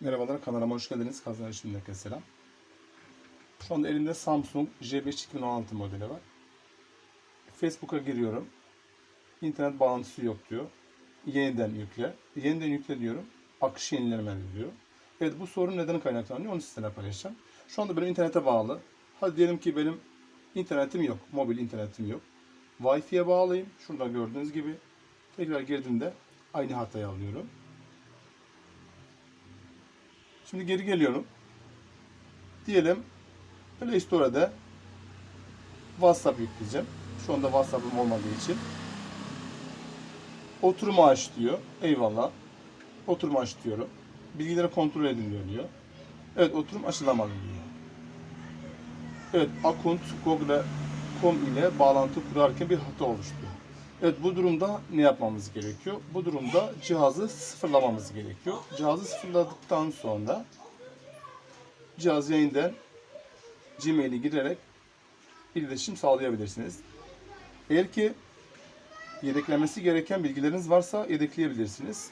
Merhabalar kanalıma hoş geldiniz. Kazan şimdiden selam. Şu anda elimde Samsung J5 2016 modeli var. Facebook'a giriyorum. İnternet bağlantısı yok diyor. Yeniden yükle. Yeniden yükle diyorum. Akış yenilemedi diyor. Evet bu sorun neden kaynaklanıyor onu sizinle paylaşacağım. Şu anda benim internete bağlı. Hadi diyelim ki benim internetim yok. Mobil internetim yok. Wi-Fi'ye bağlayayım. Şurada gördüğünüz gibi. Tekrar girdiğimde aynı hatayı alıyorum. Şimdi geri geliyorum. Diyelim Play Store'da WhatsApp yükleyeceğim. Şu anda WhatsApp'ım olmadığı için. Oturumu aç diyor. Eyvallah. Oturumu aç diyorum. Bilgileri kontrol ediliyor diyor. Evet oturum açılamadı diyor. Evet account google.com ile bağlantı kurarken bir hata oluştu. Evet bu durumda ne yapmamız gerekiyor? Bu durumda cihazı sıfırlamamız gerekiyor. Cihazı sıfırladıktan sonra cihaz yeniden Gmail'e girerek iletişim sağlayabilirsiniz. Eğer ki yedeklenmesi gereken bilgileriniz varsa yedekleyebilirsiniz.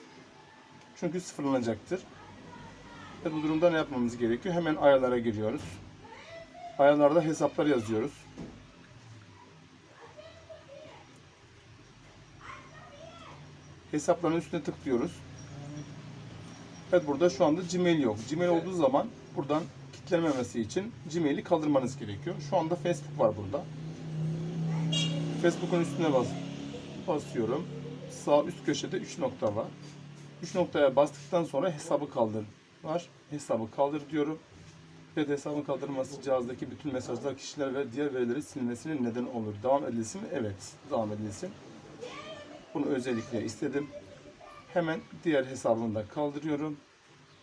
Çünkü sıfırlanacaktır. Ve bu durumda ne yapmamız gerekiyor? Hemen ayarlara giriyoruz. Ayarlarda hesaplar yazıyoruz. Hesapların üstüne tıklıyoruz. Evet burada şu anda Gmail yok. Gmail olduğu zaman buradan kilitlenmemesi için Gmail'i kaldırmanız gerekiyor. Şu anda Facebook var burada. Facebook'un üstüne bas basıyorum. Sağ üst köşede 3 nokta var. 3 noktaya bastıktan sonra hesabı kaldır var. Hesabı kaldır diyorum. Evet hesabın kaldırılması cihazdaki bütün mesajlar, kişiler ve diğer verileri silmesine neden olur. Devam edilsin mi? Evet. Devam edilsin. Bunu özellikle istedim. Hemen diğer hesabını da kaldırıyorum.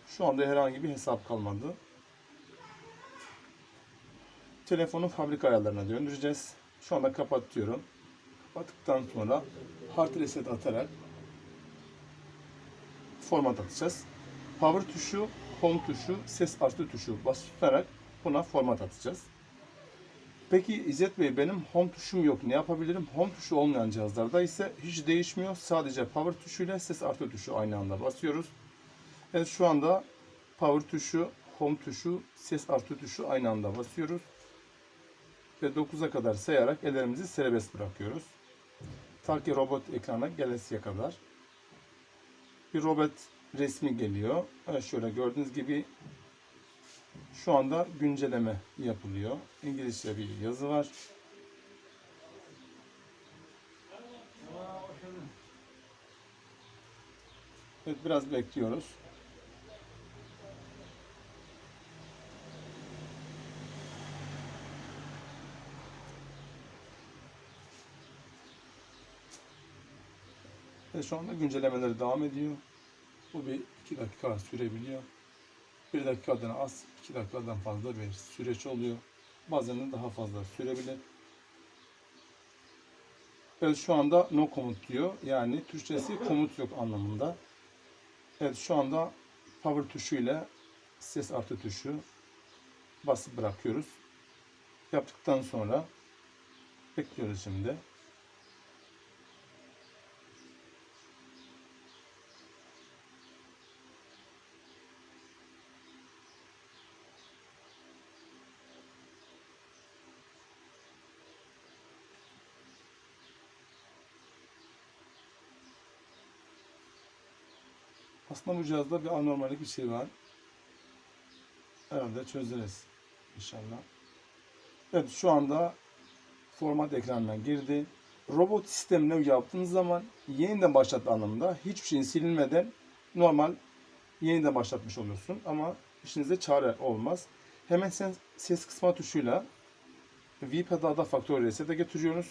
Şu anda herhangi bir hesap kalmadı. Telefonun fabrika ayarlarına döndüreceğiz. Şu anda kapatıyorum. Kapattıktan sonra hard reset atarak format atacağız. Power tuşu, home tuşu, ses artı tuşu basarak buna format atacağız. Peki İzzet Bey benim home tuşum yok. Ne yapabilirim? Home tuşu olmayan cihazlarda ise hiç değişmiyor. Sadece power tuşuyla ses artı tuşu aynı anda basıyoruz. Evet şu anda power tuşu, home tuşu, ses artı tuşu aynı anda basıyoruz. Ve 9'a kadar sayarak ellerimizi serbest bırakıyoruz. Ta ki robot ekrana gelesiye kadar. Bir robot resmi geliyor. Evet şöyle gördüğünüz gibi şu anda güncelleme yapılıyor. İngilizce bir yazı var. Evet biraz bekliyoruz. Ve şu anda güncellemeleri devam ediyor. Bu bir iki dakika sürebiliyor. Bir dakikadan az, iki dakikadan fazla bir süreç oluyor. Bazen de daha fazla sürebilir. Evet şu anda no komut diyor. Yani Türkçesi komut yok anlamında. Evet şu anda power tuşu ile ses artı tuşu basıp bırakıyoruz. Yaptıktan sonra bekliyoruz şimdi. Aslında bu cihazda bir anormallik bir şey var. Herhalde çözeriz inşallah. Evet şu anda format ekranına girdi. Robot sistemine yaptığınız zaman yeniden başlat anlamında hiçbir şeyin silinmeden normal yeniden başlatmış olursun ama işinize çare olmaz. Hemen sen ses kısma tuşuyla V pedalda faktör reset'e getiriyoruz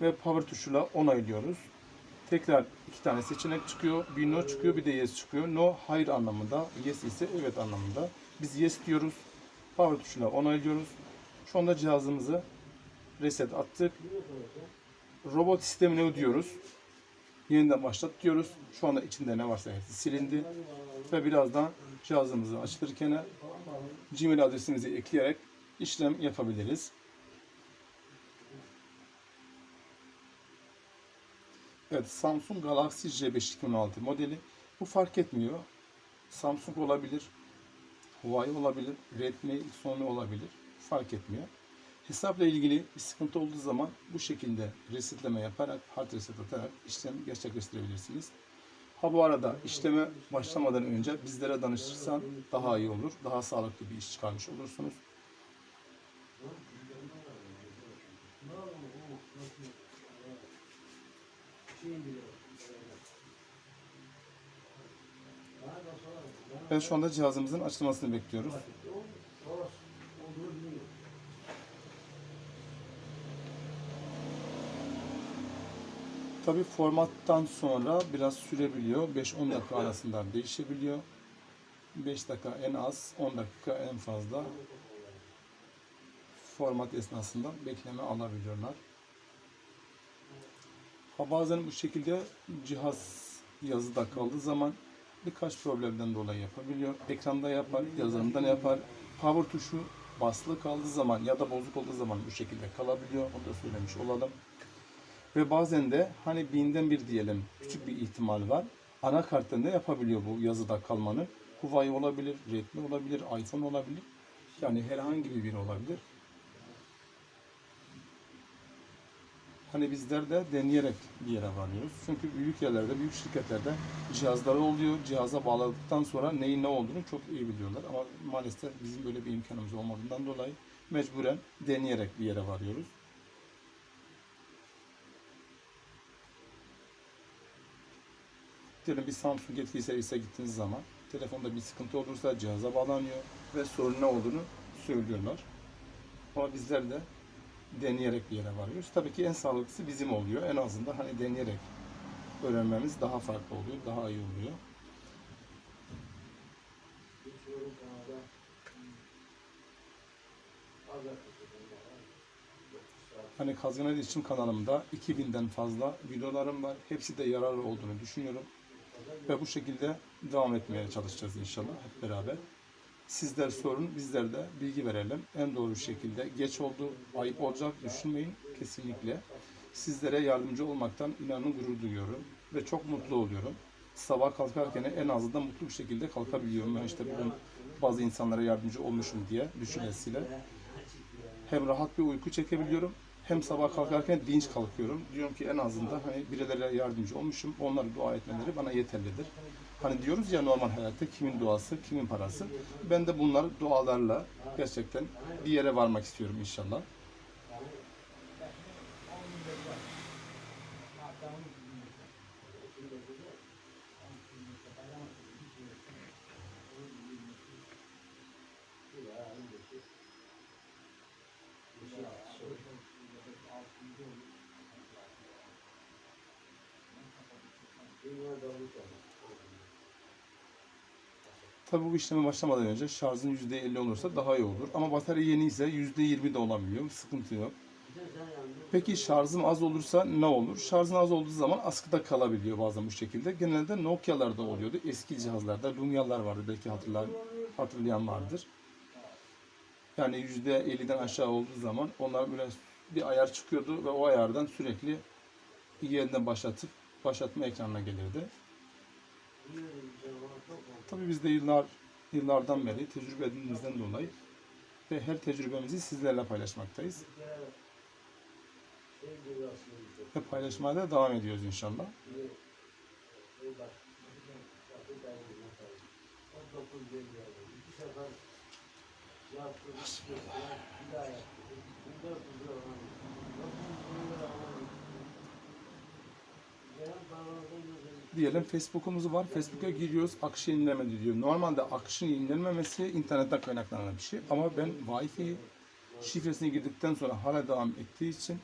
ve power tuşuyla onaylıyoruz. Tekrar iki tane seçenek çıkıyor. Bir no çıkıyor bir de yes çıkıyor. No hayır anlamında. Yes ise evet anlamında. Biz yes diyoruz. Power tuşuyla onaylıyoruz. Şu anda cihazımızı reset attık. Robot sistemine ödüyoruz. Yeniden başlat diyoruz. Şu anda içinde ne varsa hepsi silindi. Ve birazdan cihazımızı açılırken Gmail adresimizi ekleyerek işlem yapabiliriz. Evet Samsung Galaxy J5 2016 modeli. Bu fark etmiyor. Samsung olabilir, Huawei olabilir, Redmi, Sony olabilir. Fark etmiyor. Hesapla ilgili bir sıkıntı olduğu zaman bu şekilde resetleme yaparak, hard reset atarak işlem gerçekleştirebilirsiniz. Ha bu arada işleme başlamadan önce bizlere danışırsan daha iyi olur. Daha sağlıklı bir iş çıkarmış olursunuz. Ben şu anda cihazımızın açılmasını bekliyoruz. Tabi formattan sonra biraz sürebiliyor. 5-10 dakika arasında değişebiliyor. 5 dakika en az, 10 dakika en fazla format esnasında bekleme alabiliyorlar. Bazen bu şekilde cihaz yazıda kaldığı zaman birkaç problemden dolayı yapabiliyor. Ekranda yapar, yazılımdan yapar. Power tuşu basılı kaldığı zaman ya da bozuk olduğu zaman bu şekilde kalabiliyor. Onu da söylemiş olalım. Ve bazen de hani binden bir diyelim küçük bir ihtimal var. Anakarttan da yapabiliyor bu yazıda kalmanı. Huawei olabilir, Redmi olabilir, iPhone olabilir. Yani herhangi bir olabilir. Hani bizler de deneyerek bir yere varıyoruz. Çünkü büyük yerlerde, büyük şirketlerde cihazları oluyor. Cihaza bağladıktan sonra neyin ne olduğunu çok iyi biliyorlar. Ama maalesef bizim böyle bir imkanımız olmadığından dolayı mecburen deneyerek bir yere varıyoruz. Diyelim bir Samsung yetkili servise gittiğiniz zaman telefonda bir sıkıntı olursa cihaza bağlanıyor ve sorun ne olduğunu söylüyorlar. Ama bizler de deneyerek bir yere varıyoruz. Tabii ki en sağlıklısı bizim oluyor. En azından hani deneyerek öğrenmemiz daha farklı oluyor, daha iyi oluyor. Hani Kazgan İletişim kanalımda 2000'den fazla videolarım var. Hepsi de yararlı olduğunu düşünüyorum. Ve bu şekilde devam etmeye çalışacağız inşallah hep beraber. Sizler sorun, bizler de bilgi verelim. En doğru şekilde. Geç oldu, ayıp olacak düşünmeyin kesinlikle. Sizlere yardımcı olmaktan inanın gurur duyuyorum. Ve çok mutlu oluyorum. Sabah kalkarken en azından mutlu bir şekilde kalkabiliyorum. Ben işte bugün bazı insanlara yardımcı olmuşum diye düşüncesiyle. Hem rahat bir uyku çekebiliyorum hem sabah kalkarken dinç kalkıyorum. Diyorum ki en azından hani birilerine yardımcı olmuşum. Onlara dua etmeleri bana yeterlidir. Hani diyoruz ya normal hayatta kimin duası, kimin parası. Ben de bunlar dualarla gerçekten bir yere varmak istiyorum inşallah. Tabii bu işleme başlamadan önce şarjın %50 olursa daha iyi olur. Ama batarya yeni ise %20 de olabiliyor. Sıkıntı yok. Peki şarjım az olursa ne olur? Şarjın az olduğu zaman askıda kalabiliyor bazen bu şekilde. Genelde Nokia'larda oluyordu. Eski cihazlarda Lumia'lar vardı. Belki hatırlar, hatırlayan vardır. Yani %50'den aşağı olduğu zaman onlar böyle bir ayar çıkıyordu ve o ayardan sürekli yeniden başlatıp başlatma ekranına gelirdi. Tabii biz de yıllar yıllardan beri tecrübemizden dolayı ve her tecrübemizi sizlerle paylaşmaktayız. Ve paylaşmaya da devam ediyoruz inşallah. Diyelim Facebook'umuz var. Facebook'a giriyoruz. Akışı yenilemedi diyor. Normalde akışın yenilenmemesi internetten kaynaklanan bir şey. Ama ben Wi-Fi şifresini girdikten sonra hala devam ettiği için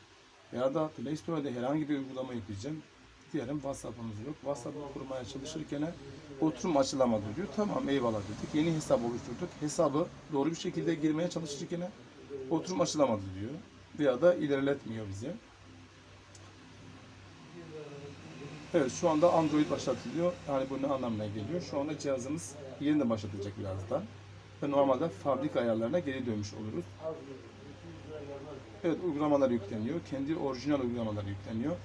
ya da Play Store'da herhangi bir uygulama yükleyeceğim. Diyelim WhatsApp'ımız yok. WhatsApp'ı kurmaya çalışırken oturum açılamadı diyor. Tamam eyvallah dedik. Yeni hesap oluşturduk. Hesabı doğru bir şekilde girmeye çalışırken oturum açılamadı diyor. Veya da ilerletmiyor bize. Evet şu anda Android başlatılıyor. Yani bu ne anlamına geliyor? Şu anda cihazımız yeniden başlatılacak birazdan. Ve normalde fabrika ayarlarına geri dönmüş oluruz. Evet uygulamalar yükleniyor. Kendi orijinal uygulamalar yükleniyor.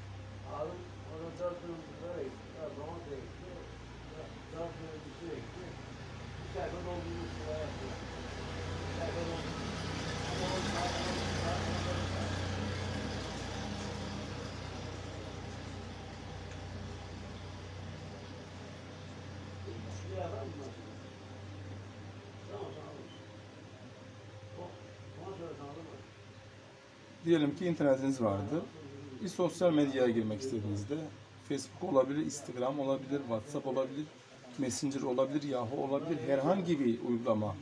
Diyelim ki internetiniz vardı. Bir sosyal medyaya girmek istediğinizde Facebook olabilir, Instagram olabilir, WhatsApp olabilir, Messenger olabilir, Yahoo olabilir, herhangi bir uygulama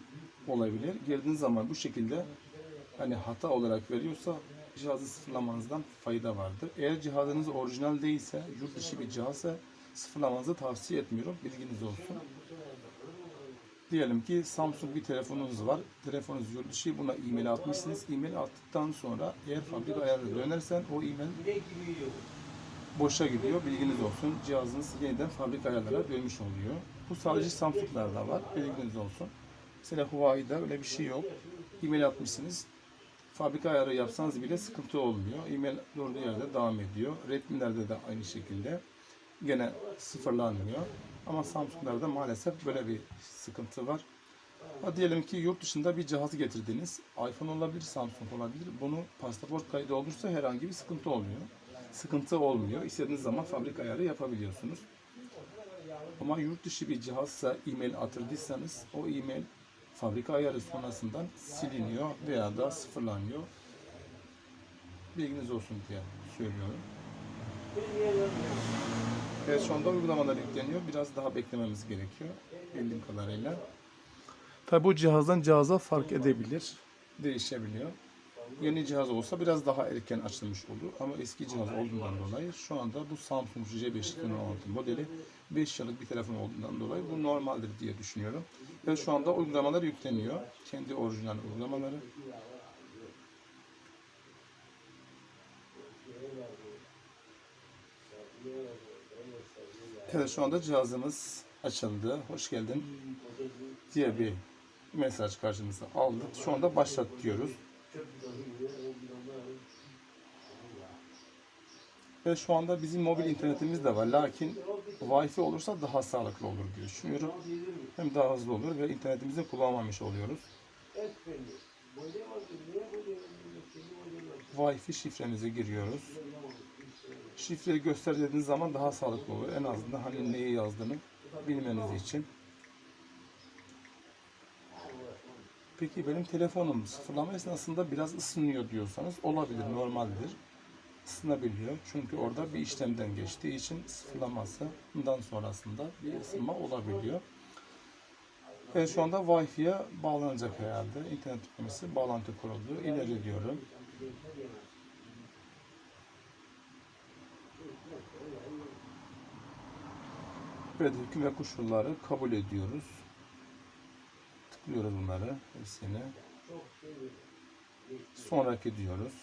olabilir. Girdiğiniz zaman bu şekilde hani hata olarak veriyorsa cihazı sıfırlamanızdan fayda vardır. Eğer cihazınız orijinal değilse, yurt dışı bir cihazsa sıfırlamanızı tavsiye etmiyorum. Bilginiz olsun. Diyelim ki Samsung bir telefonunuz var. Telefonunuz yurt dışı buna e-mail atmışsınız. E-mail attıktan sonra eğer fabrika ayarına dönersen o e-mail boşa gidiyor. Bilginiz olsun. Cihazınız yeniden fabrika ayarlara dönmüş oluyor. Bu sadece Samsung'larda var. Bilginiz olsun. Mesela Huawei'de öyle bir şey yok. E-mail atmışsınız. Fabrika ayarı yapsanız bile sıkıntı olmuyor. E-mail durduğu yerde devam ediyor. Redmi'lerde de aynı şekilde. Gene sıfırlanmıyor. Ama Samsung'larda maalesef böyle bir sıkıntı var. Ha diyelim ki yurt dışında bir cihaz getirdiniz. iPhone olabilir, Samsung olabilir. Bunu pasaport kaydı olursa herhangi bir sıkıntı olmuyor. Sıkıntı olmuyor. İstediğiniz zaman fabrika ayarı yapabiliyorsunuz. Ama yurt dışı bir cihazsa e-mail atırdıysanız o e-mail fabrika ayarı sonrasından siliniyor veya da sıfırlanıyor. Bilginiz olsun diye söylüyorum. Evet şu anda uygulamalar yükleniyor. Biraz daha beklememiz gerekiyor. Bildiğim kadarıyla. Tabi bu cihazdan cihaza fark edebilir. Değişebiliyor. Yeni cihaz olsa biraz daha erken açılmış olur. Ama eski cihaz olduğundan dolayı şu anda bu Samsung C516 modeli 5 yıllık bir telefon olduğundan dolayı bu normaldir diye düşünüyorum. Ve şu anda uygulamalar yükleniyor. Kendi orijinal uygulamaları. Evet şu anda cihazımız açıldı. Hoş geldin diye bir mesaj karşımıza aldık. Şu anda başlat diyoruz. Ve şu anda bizim mobil internetimiz de var. Lakin Wi-Fi olursa daha sağlıklı olur diye düşünüyorum. Hem daha hızlı olur ve internetimizi kullanmamış oluyoruz. Wi-Fi şifremizi giriyoruz. Şifreyi göster dediğiniz zaman daha sağlıklı olur. En azından hani neyi yazdığını bilmeniz için. Peki benim telefonum sıfırlama esnasında biraz ısınıyor diyorsanız olabilir, normaldir. Isınabiliyor. Çünkü orada bir işlemden geçtiği için sıfırlamasından sonrasında bir ısınma olabiliyor. Evet şu anda Wi-Fi'ye bağlanacak herhalde. İnternet yüklemesi bağlantı kuruldu. İleri diyorum. Evet hüküm ve koşulları kabul ediyoruz. Tıklıyoruz bunları hepsini. Sonraki diyoruz.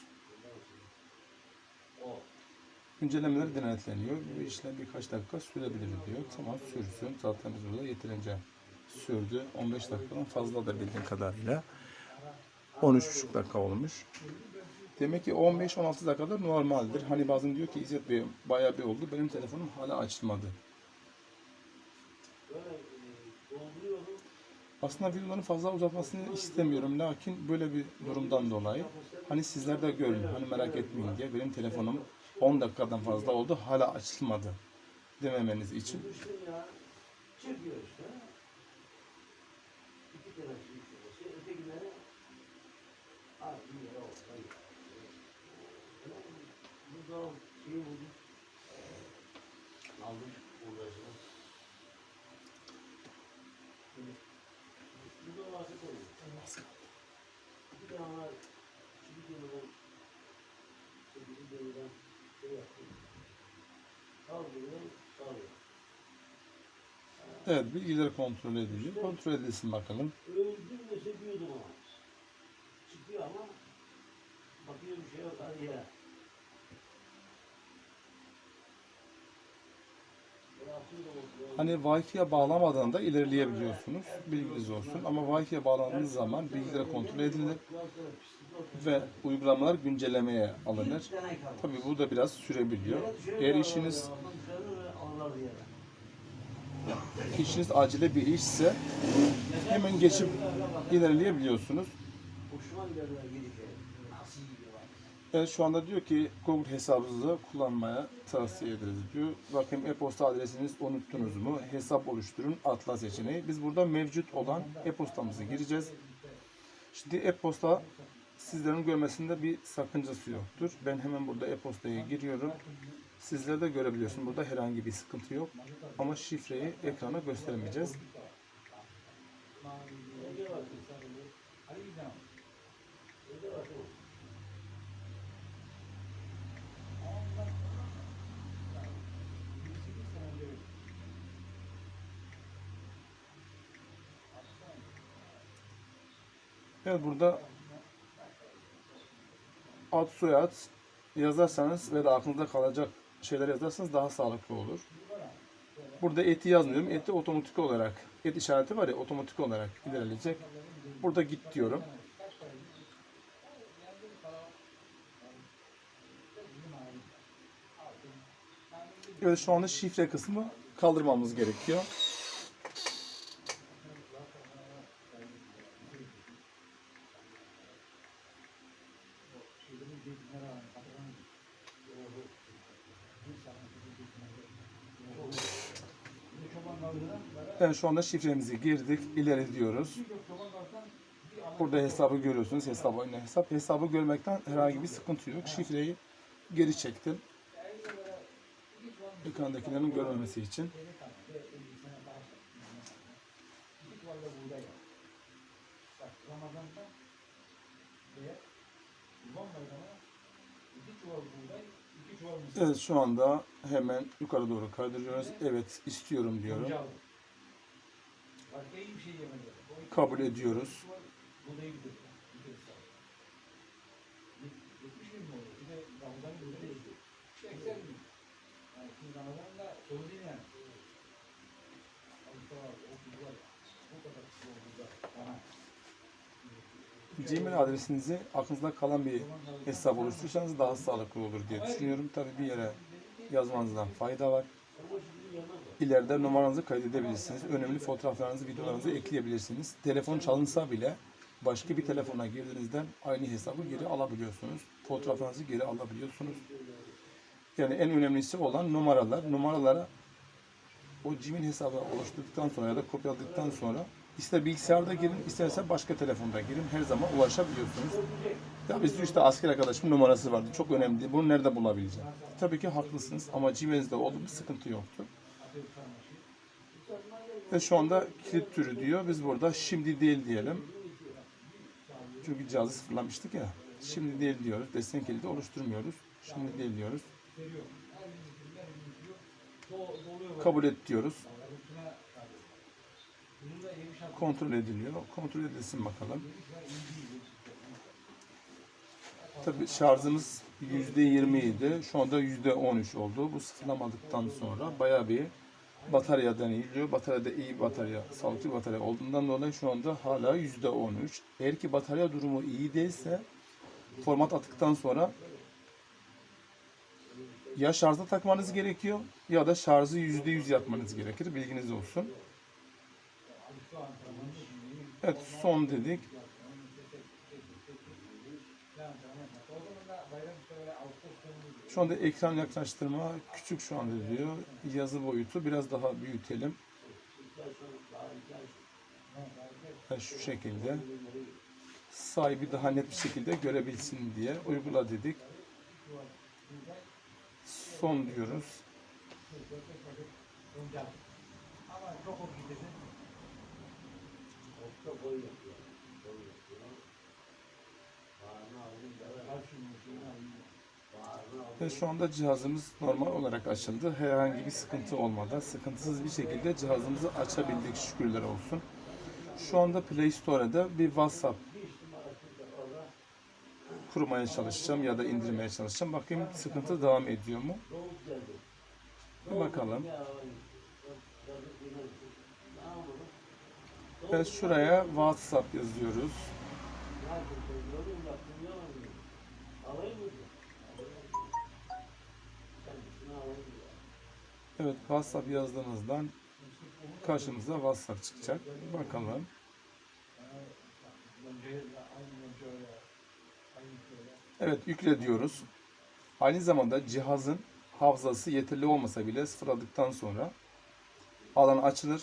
Güncellemeler denetleniyor. Bu işlem birkaç dakika sürebilir diyor. Tamam sürsün. Zaten biz burada yeterince sürdü. 15 dakikadan fazla da bildiğim kadarıyla. 13,5 dakika olmuş. Demek ki 15-16 dakikada normaldir. Hani bazen diyor ki İzzet Bey bayağı bir oldu. Benim telefonum hala açılmadı. Aslında videoların fazla uzatmasını istemiyorum. Lakin böyle bir durumdan dolayı hani sizler de görün. Hani merak etmeyin diye benim telefonum 10 dakikadan fazla oldu. Hala açılmadı dememeniz için. Çıkıyor işte. İki tane çift ötekileri abi bir yere olsa iyi. Bu da şeyi buldum. Aldım uğraşını. Bu da varsa koyuyor. Bir tane var. Çift yılından sekizi devirden şey yaptım. Kaldırıyorum, sağlıyorum. Evet bilgiler kontrol ediliyor. Kontrol edilsin bakalım. Öldüm de seviyordum ama. Çıkıyor ama bakıyor bir şey yok hadi ya. Hani Wi-Fi'ye bağlamadan da ilerleyebiliyorsunuz. Bilginiz olsun. Ama Wi-Fi'ye bağlandığınız zaman bilgiler kontrol edilir ve uygulamalar güncellemeye alınır. Tabii bu da biraz sürebiliyor. Eğer işiniz. İşiniz acile bir işse hemen geçip ilerleyebiliyorsunuz. Evet şu anda diyor ki Google hesabınızı kullanmaya tavsiye ederiz diyor. Bakın e-posta adresiniz unuttunuz mu? Hesap oluşturun atla seçeneği. Biz burada mevcut olan e-postamızı gireceğiz. Şimdi e-posta sizlerin görmesinde bir sakıncası yoktur. Ben hemen burada e-postaya giriyorum. Sizler de görebiliyorsunuz. Burada herhangi bir sıkıntı yok. Ama şifreyi ekrana göstermeyeceğiz. Evet burada ad soyad yazarsanız ve de aklınızda kalacak şeyler yazarsanız daha sağlıklı olur. Burada eti yazmıyorum. Eti otomatik olarak et işareti var ya otomatik olarak ilerleyecek. Burada git diyorum. Evet şu anda şifre kısmı kaldırmamız gerekiyor. Evet şu anda şifremizi girdik. İleri diyoruz. Burada hesabı görüyorsunuz. Hesap aynı hesap. Hesabı görmekten herhangi bir sıkıntı yok. Şifreyi geri çektim. Ekrandakilerin görmemesi için. Evet şu anda hemen yukarı doğru kaydırıyoruz. Evet istiyorum diyorum. Kabul ediyoruz. Bu da Gmail adresinizi aklınızda kalan bir hesap oluşturursanız daha sağlıklı olur diye düşünüyorum. Tabii bir yere yazmanızdan fayda var. İleride numaranızı kaydedebilirsiniz. Önemli fotoğraflarınızı, videolarınızı ekleyebilirsiniz. Telefon çalınsa bile başka bir telefona girdiğinizden aynı hesabı geri alabiliyorsunuz. Fotoğraflarınızı geri alabiliyorsunuz. Yani en önemlisi olan numaralar. Numaralara o Gmail hesabı oluşturduktan sonra ya da kopyaladıktan sonra ister bilgisayarda girin, isterse başka telefonda girin. Her zaman ulaşabiliyorsunuz. Ya bizde işte asker arkadaşımın numarası vardı. Çok önemli. Bunu nerede bulabileceğim? Tabii ki haklısınız ama Gmail'de oldu bir sıkıntı yoktu. Ve şu anda kilit türü diyor. Biz burada şimdi değil diyelim. Çünkü cihazı sıfırlamıştık ya. Şimdi değil diyoruz. Destek kilidi oluşturmuyoruz. Şimdi değil diyoruz. Kabul et diyoruz. Kontrol ediliyor. Kontrol edilsin bakalım. Tabii şarjımız %20 idi. Şu anda %13 oldu. Bu sıfırlamadıktan sonra bayağı bir bataryadan iyiliyor. Bataryada iyi batarya, sağlıklı batarya olduğundan dolayı şu anda hala %13. Eğer ki batarya durumu iyi değilse format attıktan sonra ya şarja takmanız gerekiyor ya da şarjı %100 yapmanız gerekir. Bilginiz olsun. Evet son dedik. Şu anda ekran yaklaştırma küçük şu anda diyor. Yazı boyutu biraz daha büyütelim. Ha, şu şekilde. Sahibi daha net bir şekilde görebilsin diye uygula dedik. Son diyoruz. Çok boy yapıyor. Boy yapıyor. Bağırma aldım. Bağırma aldım. Ve şu anda cihazımız normal olarak açıldı. Herhangi bir sıkıntı olmadan sıkıntısız bir şekilde cihazımızı açabildik şükürler olsun. Şu anda Play Store'da bir WhatsApp kurmaya çalışacağım ya da indirmeye çalışacağım. Bakayım sıkıntı devam ediyor mu? Bakalım. Ya, yazık günah. Ne yapalım? Evet şuraya WhatsApp yazıyoruz. Ne yapayım? Yorum yaptım, yalan yok. Alayım mı? Sen şunu alayım ya. Evet WhatsApp yazdığınızdan karşımıza WhatsApp çıkacak. Bakalım. Evet yükle diyoruz. Aynı zamanda cihazın hafızası yeterli olmasa bile sıfırladıktan sonra alan açılır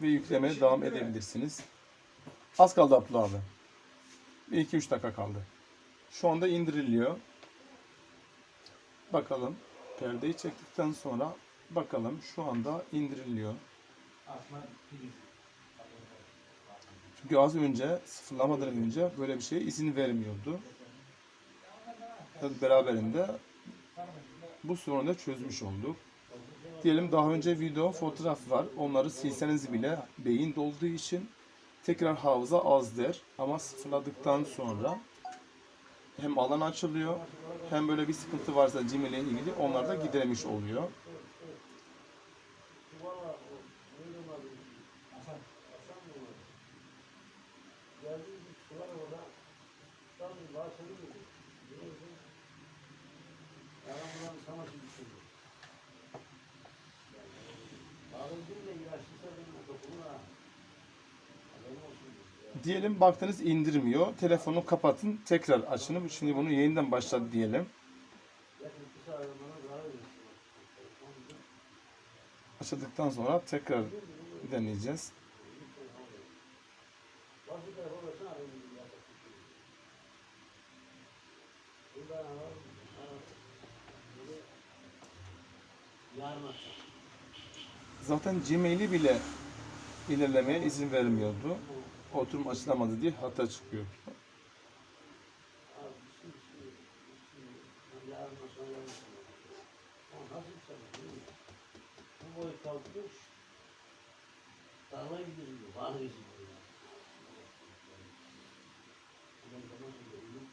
ve yüklemeye devam edebilirsiniz. Az kaldı Abdullah abi. 2-3 dakika kaldı. Şu anda indiriliyor. Bakalım. Perdeyi çektikten sonra bakalım şu anda indiriliyor. Çünkü az önce sıfırlamadan önce böyle bir şeye izin vermiyordu. Tabii beraberinde bu sorunu da çözmüş olduk. Diyelim daha önce video, fotoğraf var. Onları silseniz bile beyin dolduğu için tekrar hafıza az der. Ama sıfırladıktan sonra hem alan açılıyor hem böyle bir sıkıntı varsa Gmail ile ilgili onlar da giderilmiş oluyor. Diyelim baktınız indirmiyor. Telefonu kapatın. Tekrar açın. Şimdi bunu yeniden başlat diyelim. Açıldıktan sonra tekrar deneyeceğiz. Zaten Gmail'i bile ilerlemeye izin vermiyordu. Oturum açılamadı diye hata çıkıyordu. Abi, şimdi, şimdi, şimdi, ben yarın akşam yarın akşam. Ama nasıl bir sabah değil mi? Bu boy kalkmış. Tarlaya gidiyor. Var izin var ya. Ben zaman gidiyorum.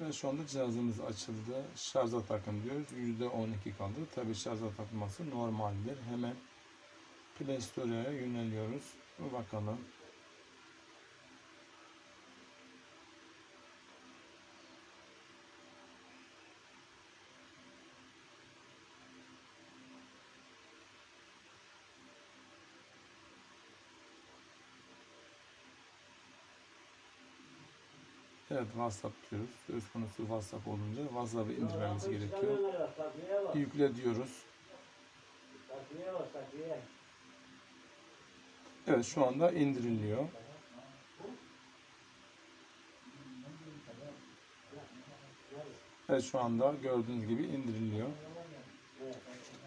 Ve şu anda cihazımız açıldı. Şarja takın diyoruz. %12 kaldı. Tabi şarja takılması normaldir. Hemen Play Store'a yöneliyoruz. Bakalım. Evet WhatsApp diyoruz. Söz konusu WhatsApp olunca WhatsApp'ı indirmemiz gerekiyor. Yükle diyoruz. Evet şu anda indiriliyor. Evet şu anda gördüğünüz gibi indiriliyor.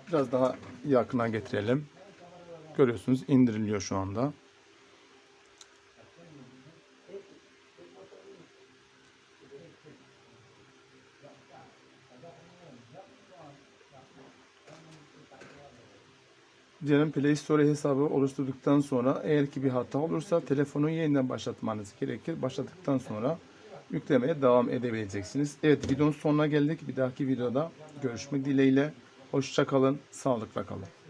Biraz daha yakına getirelim. Görüyorsunuz indiriliyor şu anda. Play Store hesabı oluşturduktan sonra eğer ki bir hata olursa telefonu yeniden başlatmanız gerekir. Başladıktan sonra yüklemeye devam edebileceksiniz. Evet videonun sonuna geldik. Bir dahaki videoda görüşmek dileğiyle. Hoşça kalın, sağlıkla kalın.